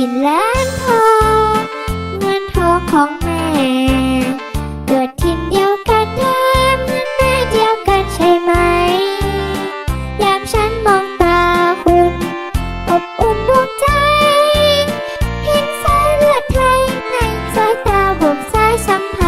กินแหลมทองเงินทองของแม่เกิดถิ่นเดียวกันแท้เหมือนแม่เดียวกันใช่ไหม ยามฉันมองตาคุณอบอุ่นดวงใจ เห็นสายเลือดไทยในสายตาบ่มสายสัมผัส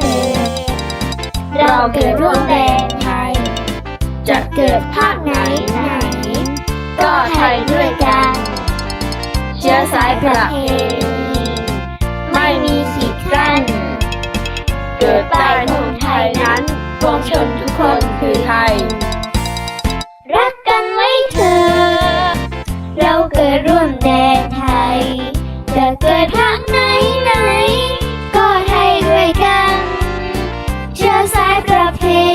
เถิดเราเกิดร่วมแดนไทย จะเกิดภาคไหนไหน ก็ไทยด้วยกัน เชื้อสายประเพณีไม่มีขีดกั้น เกิดใต้ธงไทยนั้นปวงชนทุกคนคือไทย รักกันไว้เถิดเราเกิดร่วมแดนไทย จะเกิดทางไหนไหน ส